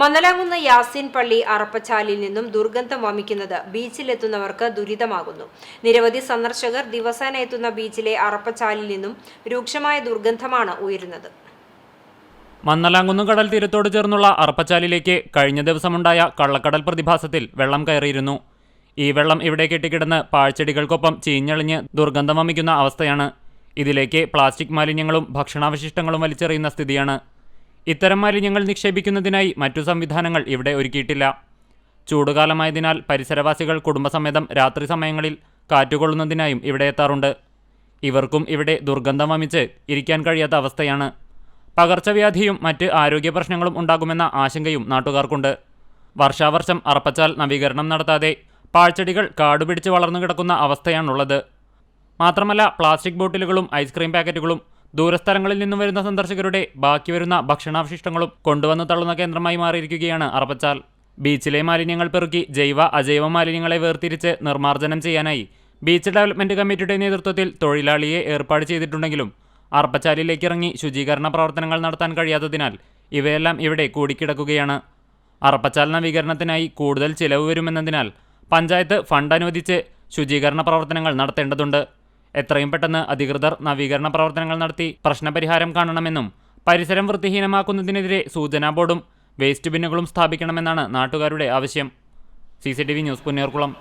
മന്നലാകുന്ന യാസിൻ പള്ളി അറപ്പച്ചാലിൽ നിന്നും ദുർഗന്ധം വമിക്കുന്നത് ബീച്ചിലെത്തുന്നവർക്ക് ദുരിതമാകുന്നു. നിരവധി സന്ദർശകർ ദിവസേന എത്തുന്ന ബീച്ചിലെ അറപ്പച്ചാലിൽ നിന്നും രൂക്ഷമായ ദുർഗന്ധമാണ് ഉയരുന്നത്. മന്നലാങ്കുന്ന് കടൽ തീരത്തോട് ചേർന്നുള്ള അറപ്പച്ചാലിലേക്ക് കഴിഞ്ഞ ദിവസമുണ്ടായ കള്ളക്കടൽ പ്രതിഭാസത്തിൽ വെള്ളം കയറിയിരുന്നു. ഈ വെള്ളം ഇവിടെ കെട്ടിക്കിടന്ന് പാഴ്ചെടികൾക്കൊപ്പം ചീഞ്ഞളിഞ്ഞ് ദുർഗന്ധം വമിക്കുന്ന അവസ്ഥയാണ്. ഇതിലേക്ക് പ്ലാസ്റ്റിക് മാലിന്യങ്ങളും ഭക്ഷണാവശിഷ്ടങ്ങളും വലിച്ചെറിയുന്ന സ്ഥിതിയാണ്. ഇത്തരം മാലിന്യങ്ങൾ നിക്ഷേപിക്കുന്നതിനായി മറ്റു സംവിധാനങ്ങൾ ഇവിടെ ഒരുക്കിയിട്ടില്ല. ചൂടുകാലമായതിനാൽ പരിസരവാസികൾ കുടുംബസമേതം രാത്രി സമയങ്ങളിൽ കാറ്റുകൊള്ളുന്നതിനായും ഇവിടെ എത്താറുണ്ട്. ഇവർക്കും ഇവിടെ ദുർഗന്ധം വമിച്ച് ഇരിക്കാൻ കഴിയാത്ത അവസ്ഥയാണ്. പകർച്ചവ്യാധിയും മറ്റ് ആരോഗ്യ പ്രശ്നങ്ങളും ഉണ്ടാകുമെന്ന ആശങ്കയും നാട്ടുകാർക്കുണ്ട്. വർഷാവർഷം അറപ്പച്ചാൽ നവീകരണം നടത്താതെ പാഴ്ചെടികൾ കാടുപിടിച്ച് വളർന്നു കിടക്കുന്ന അവസ്ഥയാണുള്ളത്. മാത്രമല്ല പ്ലാസ്റ്റിക് ബോട്ടിലുകളും ഐസ്ക്രീം പാക്കറ്റുകളും ദൂരസ്ഥലങ്ങളിൽ നിന്നും വരുന്ന സന്ദർശകരുടെ ബാക്കി വരുന്ന ഭക്ഷണാവശിഷ്ടങ്ങളും കൊണ്ടുവന്ന് തള്ളുന്ന കേന്ദ്രമായി മാറിയിരിക്കുകയാണ് അറപ്പച്ചാൽ. ബീച്ചിലെ മാലിന്യങ്ങൾ പെറുക്കി ജൈവ അജൈവ മാലിന്യങ്ങളെ വേർതിരിച്ച് നിർമ്മാർജനം ചെയ്യാനായി ബീച്ച് ഡെവലപ്മെന്റ് കമ്മിറ്റിയുടെ നേതൃത്വത്തിൽ തൊഴിലാളിയെ ഏർപ്പാട് ചെയ്തിട്ടുണ്ടെങ്കിലും അറപ്പച്ചാലിലേക്ക് ഇറങ്ങി ശുചീകരണ പ്രവർത്തനങ്ങൾ നടത്താൻ കഴിയാത്തതിനാൽ ഇവയെല്ലാം ഇവിടെ കൂടിക്കിടക്കുകയാണ്. അറപ്പച്ചാൽ നവീകരണത്തിനായി കൂടുതൽ ചിലവ് വരുമെന്നതിനാൽ പഞ്ചായത്ത് ഫണ്ട് അനുവദിച്ച് ശുചീകരണ പ്രവർത്തനങ്ങൾ നടത്തേണ്ടതുണ്ട്. എത്രയും പെട്ടെന്ന് അധികൃതർ നവീകരണ പ്രവർത്തനങ്ങൾ നടത്തി പ്രശ്നപരിഹാരം കാണണമെന്നും പരിസരം വൃത്തിഹീനമാക്കുന്നതിനെതിരെ സൂചനാ ബോർഡും വേസ്റ്റ് ബിന്നുകളും സ്ഥാപിക്കണമെന്നാണ് നാട്ടുകാരുടെ ആവശ്യം. C news Punnerkulam